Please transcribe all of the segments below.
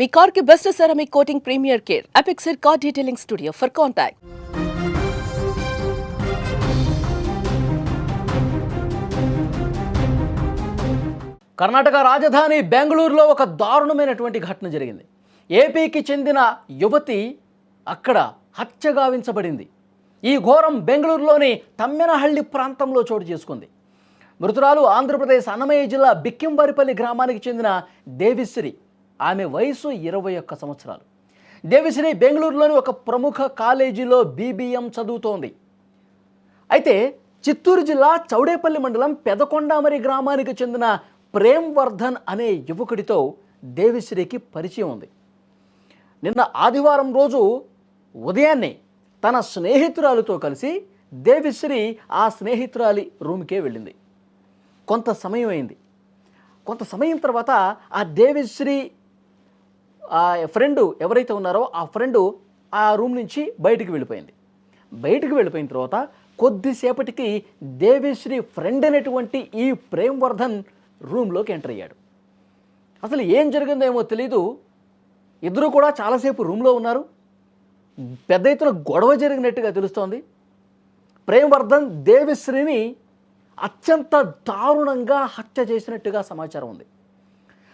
మీ కార్కి best ceramic coating premier care. Apexer car detailing studio for contact Karnataka రాజధాని బెంగళూరులో ఒక దారుణమైనటువంటి ఘటన జరిగింది. ఏపీకి చెందిన యువతి అక్కడ హత్య గావించబడింది. ఈ ఘోరం బెంగళూరులోని తమ్మెనహళ్ళి ప్రాంతంలో చోటు చేసుకుంది. మృతురాలు ఆంధ్రప్రదేశ్ అన్నమయ్య జిల్లా బిక్కింవారిపల్లి గ్రామానికి చెందిన దేవిశ్రీ. ఆమె వయసు ఇరవై ఒక్క సంవత్సరాలు. దేవిశ్రీ బెంగళూరులోని ఒక ప్రముఖ కాలేజీలో బీబీఎం చదువుతోంది. అయితే చిత్తూరు జిల్లా చౌడేపల్లి మండలం పెదకొండామరి గ్రామానికి చెందిన ప్రేమ్ వర్ధన్ అనే యువకుడితో దేవిశ్రీకి పరిచయం ఉంది. నిన్న ఆదివారం రోజు ఉదయాన్నే తన స్నేహితురాలితో కలిసి దేవిశ్రీ ఆ స్నేహితురాలి రూమ్కే వెళ్ళింది. కొంత సమయం అయింది కొంత సమయం తర్వాత ఆ దేవిశ్రీ ఆ ఫ్రెండ్ ఎవరైతే ఉన్నారో ఆ ఫ్రెండ్ ఆ రూమ్ నుంచి బయటికి వెళ్ళిపోయింది. బయటికి వెళ్ళిపోయిన తర్వాత కొద్దిసేపటికి దేవిశ్రీ ఫ్రెండ్ అనేటువంటి ఈ ప్రేమ్వర్ధన్ రూమ్లోకి ఎంటర్ అయ్యాడు. అసలు ఏం జరిగిందో ఏమో తెలీదు. ఇద్దరు కూడా చాలాసేపు రూమ్లో ఉన్నారు. పెద్ద ఎత్తున గొడవ జరిగినట్టుగా తెలుస్తోంది. ప్రేమవర్ధన్ దేవిశ్రీని అత్యంత దారుణంగా హత్య చేసినట్టుగా సమాచారం ఉంది.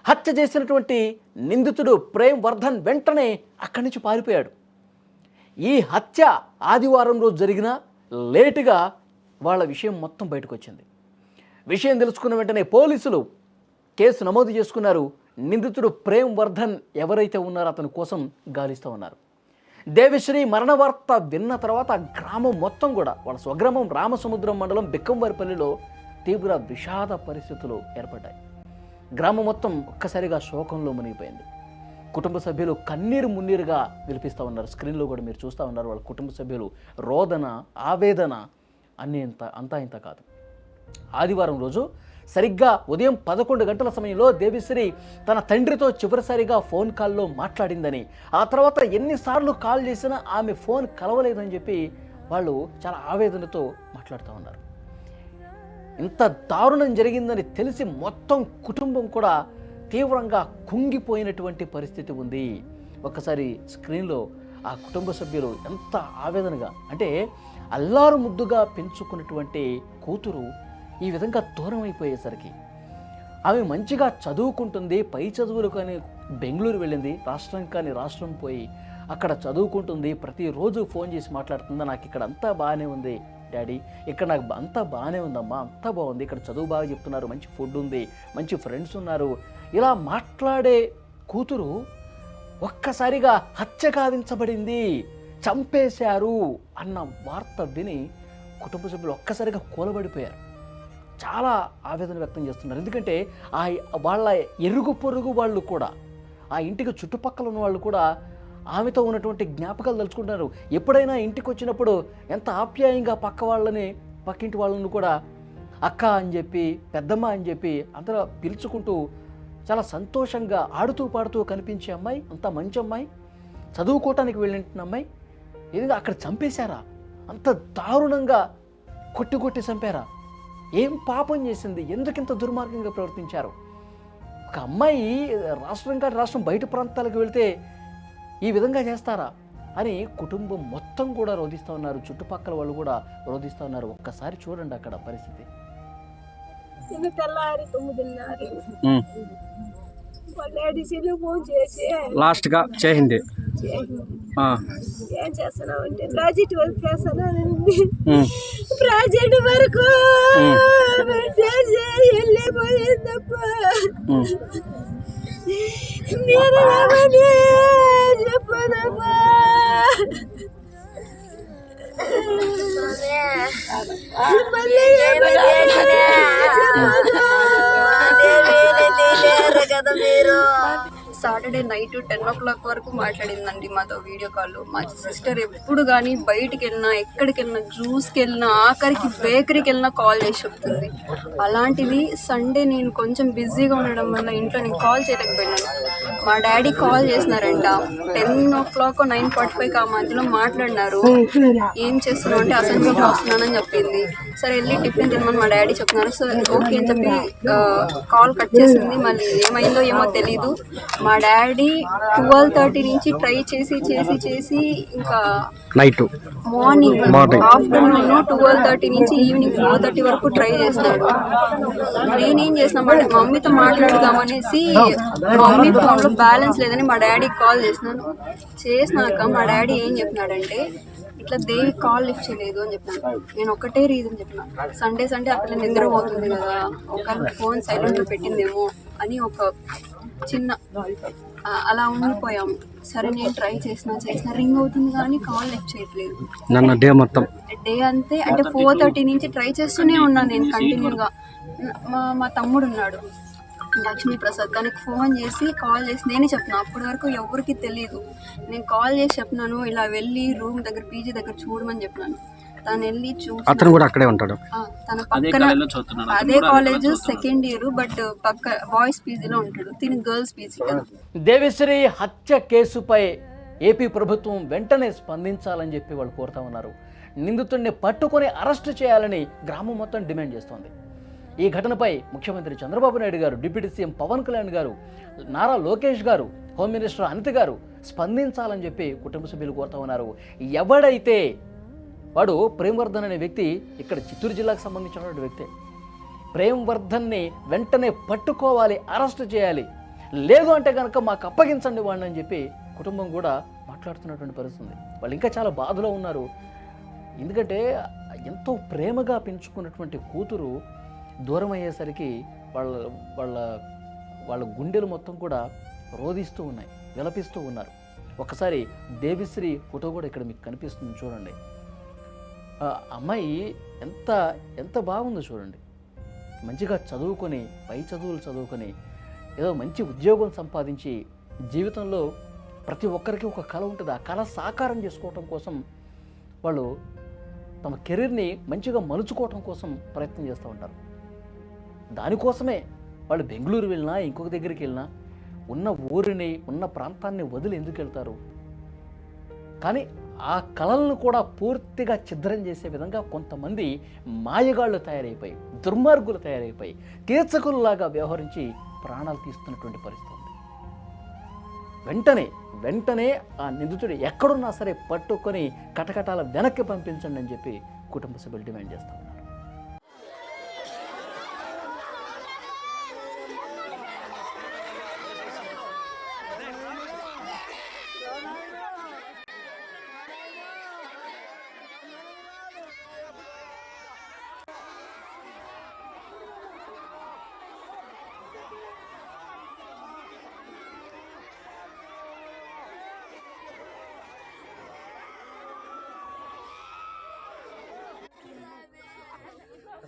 హత్య చేసినటువంటి నిందితుడు ప్రేమ్ వర్ధన్ వెంటనే అక్కడి నుంచి పారిపోయాడు. ఈ హత్య ఆదివారం రోజు జరిగిన లేటుగా వాళ్ళ విషయం మొత్తం బయటకు వచ్చింది విషయం తెలుసుకున్న వెంటనే పోలీసులు కేసు నమోదు చేసుకున్నారు. నిందితుడు ప్రేమ్ వర్ధన్ ఎవరైతే ఉన్నారో అతని కోసం గాలిస్తూ ఉన్నారు. దేవిశ్రీ మరణ వార్త విన్న తర్వాత గ్రామం మొత్తం కూడా వాళ్ళ స్వగ్రామం రామసముద్రం మండలం బిక్కంవారిపల్లిలో తీవ్ర విషాద పరిస్థితులు ఏర్పడ్డాయి. గ్రామం మొత్తం ఒక్కసారిగా శోకంలో మునిగిపోయింది. కుటుంబ సభ్యులు కన్నీరు మున్నీరుగా విలిపిస్తూ ఉన్నారు. స్క్రీన్లో కూడా మీరు చూస్తూ ఉన్నారు వాళ్ళ కుటుంబ సభ్యులు. రోదన ఆవేదన అన్నీ ఇంత అంతా ఇంత కాదు. ఆదివారం రోజు సరిగ్గా ఉదయం పదకొండు గంటల సమయంలో దేవిశ్రీ తన తండ్రితో చివరిసారిగా ఫోన్ కాల్లో మాట్లాడిందని ఆ తర్వాత ఎన్నిసార్లు కాల్ చేసినా ఆమె ఫోన్ కలవలేదని చెప్పి వాళ్ళు చాలా ఆవేదనతో మాట్లాడుతూ ఉన్నారు. ఇంత దారుణం జరిగిందని తెలిసి మొత్తం కుటుంబం కూడా తీవ్రంగా కుంగిపోయినటువంటి పరిస్థితి ఉంది. ఒకసారి స్క్రీన్లో ఆ కుటుంబ సభ్యులు ఎంత ఆవేదనగా అంటే అల్లారు ముద్దుగా పెంచుకున్నటువంటి కూతురు ఈ విధంగా దూరం అయిపోయేసరికి ఆమె మంచిగా చదువుకుంటుంది పై చదువులు కానీ బెంగళూరు వెళ్ళింది రాష్ట్రం కానీ రాష్ట్రం పోయి అక్కడ చదువుకుంటుంది ప్రతిరోజు ఫోన్ చేసి మాట్లాడుతుంది నాకు ఇక్కడ అంతా బాగానే ఉంది డాడీ ఇక్కడ నాకు అంతా బాగానే ఉందమ్మా అంతా బాగుంది. ఇక్కడ చదువు బాగా చెప్తున్నారు మంచి ఫుడ్ ఉంది మంచి ఫ్రెండ్స్ ఉన్నారు. ఇలా మాట్లాడే కూతురు ఒక్కసారిగా హత్య కావించబడింది చంపేశారు అన్న వార్త విని కుటుంబ సభ్యులు ఒక్కసారిగా కూలబడిపోయారు. చాలా ఆవేదన వ్యక్తం చేస్తున్నారు. ఎందుకంటే ఆ వాళ్ళ ఎరుగు పొరుగు వాళ్ళు కూడా ఆ ఇంటికి చుట్టుపక్కల ఉన్న వాళ్ళు కూడా ఆమెతో ఉన్నటువంటి జ్ఞాపకాలు తలుచుకుంటారు ఎప్పుడైనా ఇంటికి వచ్చినప్పుడు ఎంత ఆప్యాయంగా పక్క వాళ్ళని పక్కింటి వాళ్ళని కూడా అక్క అని చెప్పి పెద్దమ్మ అని చెప్పి అందరూ పిలుచుకుంటూ చాలా సంతోషంగా ఆడుతూ పాడుతూ కనిపించే అమ్మాయి అంత మంచి అమ్మాయి చదువుకోవటానికి వెళ్ళిన అమ్మాయి ఏదో అక్కడ చంపేశారా? అంత దారుణంగా కొట్టి కొట్టి చంపారా? ఏం పాపం చేసింది? ఎందుకింత దుర్మార్గంగా ప్రవర్తించారు? ఒక అమ్మాయి రాష్ట్రం కాదు రాష్ట్రం బయట ప్రాంతాలకు వెళ్తే ఈ విధంగా చేస్తారా? అని కుటుంబం మొత్తం కూడా రోధిస్తూ ఉన్నారు. చుట్టుపక్కల వాళ్ళు కూడా రోధిస్తూ ఉన్నారు. ఒక్కసారి చూడండి అక్కడ పరిస్థితి. చేసి లాస్ట్గా చేసింది. ఆ, ఏం చేస్తున్నావు అంటే ప్రాజెక్ట్ వర్క్ చేస్తానండి ప్రాజెక్ట్ వరకు వెళ్ళిపోయిందప్ప. నేను చెప్పనమ్మా. Saturday night ten o'clock వరకు మాట్లాడిందండి మాతో వీడియో కాల్. మా సిస్టర్ ఎప్పుడు కానీ బయటికి వెళ్ళినా ఎక్కడికి వెళ్ళినా జ్యూస్కి వెళ్ళినా ఆఖరికి బేకరీకి వెళ్ళినా కాల్ చేసి చెప్తుంది. అలాంటిది సండే నేను కొంచెం బిజీగా ఉండడం వల్ల ఇంట్లో నేను కాల్ చేయలేకపోయినాను. మా daddy call చేసినారంట. Ten o'clock nine forty five ఆ మధ్యలో మాట్లాడినారు. ఏం చేస్తున్నావు అంటే అసెంబ్లీకి వస్తున్నానని చెప్పింది. సరే వెళ్ళి టిఫిన్ తినమని మా డాడీ చెప్తున్నారు సో ఓకే అని చెప్పి కాల్ కట్ చేసింది. మళ్ళీ ఏమైందో ఏమో తెలీదు. మా డాడీ ట్వెల్వ్ థర్టీ నుంచి ట్రై చేసి చేసి చేసి ఇంకా night. Morning Morning. Afternoon twelve thirty నుంచి ఈవినింగ్ ఫోర్ థర్టీ వరకు ట్రై చేస్తున్నాడు నేనేం చేసిన మా మమ్మీతో మాట్లాడదామనేసి మమ్మీ ఫోన్లో బ్యాలెన్స్ లేదని మా డాడీకి కాల్ చేసినాను. చేసినాక మా డాడీ ఏం చెప్పినాడంటే ఇట్లా దేవి కాల్ లిఫ్ట్ చేయలేదు అని చెప్పినాను నేను ఒకటే రీజన్ చెప్పిన. సండే సండే అక్కడ నిద్ర పోతుంది కదా. ఒక ఫోన్ సైలెంట్లో పెట్టిందేమో అని ఒక చిన్న అలా ఉండిపోయాము. సరే నేను ట్రై చేసిన చేసిన రింగ్ అవుతుంది కానీ కాల్ లిఫ్ట్ చేయట్లేదు. నన్ను డే మొత్తం. డే అంతే అంటే ఫోర్ థర్టీ నుంచి ట్రై చేస్తూనే ఉన్నాను నేను కంటిన్యూగా మా మా తమ్ముడు ఉన్నాడు. లక్ష్మీ ప్రసాద్ తనకి ఫోన్ చేసి కాల్ చేసి నేనే చెప్పిన. అప్పటి వరకు ఎవరికి తెలియదు నేను కాల్ చేసి చెప్పినాను ఇలా వెళ్ళి రూమ్ దగ్గర పీజీ దగ్గర చూడమని చెప్పినాను. తను వెళ్ళి చూసి అతను కూడా అక్కడే ఉంటాడు. తన పక్కన అదే కాలేజ్ సెకండ్ ఇయర్ బట్ పక్క బాయ్స్ పీజీలో ఉంటాడు. తిని గర్ల్స్ పీజీ కదా. దేవిశ్రీ హత్య కేసుపై ఏపీ ప్రభుత్వం వెంటనే స్పందించాలని చెప్పి వాళ్ళు కోరుతా ఉన్నారు. నిందితుడిని పట్టుకొని అరెస్టు చేయాలని గ్రామం మొత్తం డిమాండ్ చేస్తోంది. ఈ ఘటనపై ముఖ్యమంత్రి చంద్రబాబు నాయుడు గారు డిప్యూటీ సీఎం పవన్ కళ్యాణ్ గారు నారా లోకేష్ గారు హోమ్ మినిస్టర్ అనిత గారు స్పందించాలని చెప్పి కుటుంబ సభ్యులు కోరుతా ఉన్నారు. ఎవడైతే వాడు ప్రేమవర్ధన్ అనే వ్యక్తి ఇక్కడ చిత్తూరు జిల్లాకు సంబంధించినటువంటి వ్యక్తే. ప్రేమవర్ధన్ని వెంటనే పట్టుకోవాలి అరెస్ట్ చేయాలి. లేదు అంటే కనుక మాకు అప్పగించండి వాడిని అని చెప్పి కుటుంబం కూడా మాట్లాడుతున్నటువంటి పరిస్థితి ఉంది వాళ్ళు ఇంకా చాలా బాధలో ఉన్నారు. ఎందుకంటే ఎంతో ప్రేమగా పెంచుకున్నటువంటి కూతురు దూరం అయ్యేసరికి వాళ్ళ వాళ్ళ వాళ్ళ గుండెలు మొత్తం కూడా రోధిస్తూ ఉన్నాయి విలపిస్తూ ఉన్నారు. ఒకసారి దేవిశ్రీ ఫోటో కూడా ఇక్కడ మీకు కనిపిస్తుంది చూడండి. అమ్మాయి ఎంత ఎంత బాగుందో చూడండి. మంచిగా చదువుకొని పై చదువులు చదువుకొని ఏదో మంచి ఉద్యోగం సంపాదించి జీవితంలో ప్రతి ఒక్కరికి ఒక కళ ఉంటుంది. ఆ కళ సాకారం చేసుకోవటం కోసం వాళ్ళు తమ కెరీర్ని మంచిగా మలుచుకోవటం కోసం ప్రయత్నం చేస్తూ ఉంటారు. దానికోసమే వాళ్ళు బెంగళూరు వెళ్ళినా ఇంకొక దగ్గరికి వెళ్ళినా ఉన్న ఊరిని ఉన్న ప్రాంతాన్ని వదిలి ఎందుకు వెళ్తారు? కానీ ఆ కళలను కూడా పూర్తిగా ఛిద్రం చేసే విధంగా కొంతమంది మాయగాళ్ళు తయారైపోయి దుర్మార్గులు తయారైపోయి తీర్చకుల్లాగా వ్యవహరించి ప్రాణాలు తీస్తున్నటువంటి పరిస్థితి ఉంది. వెంటనే వెంటనే ఆ నిందితుడు ఎక్కడున్నా సరే పట్టుకొని కటకటాల వెనక్కి పంపించండి అని చెప్పి కుటుంబ సభ్యులు డిమాండ్ చేస్తాం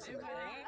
Amen.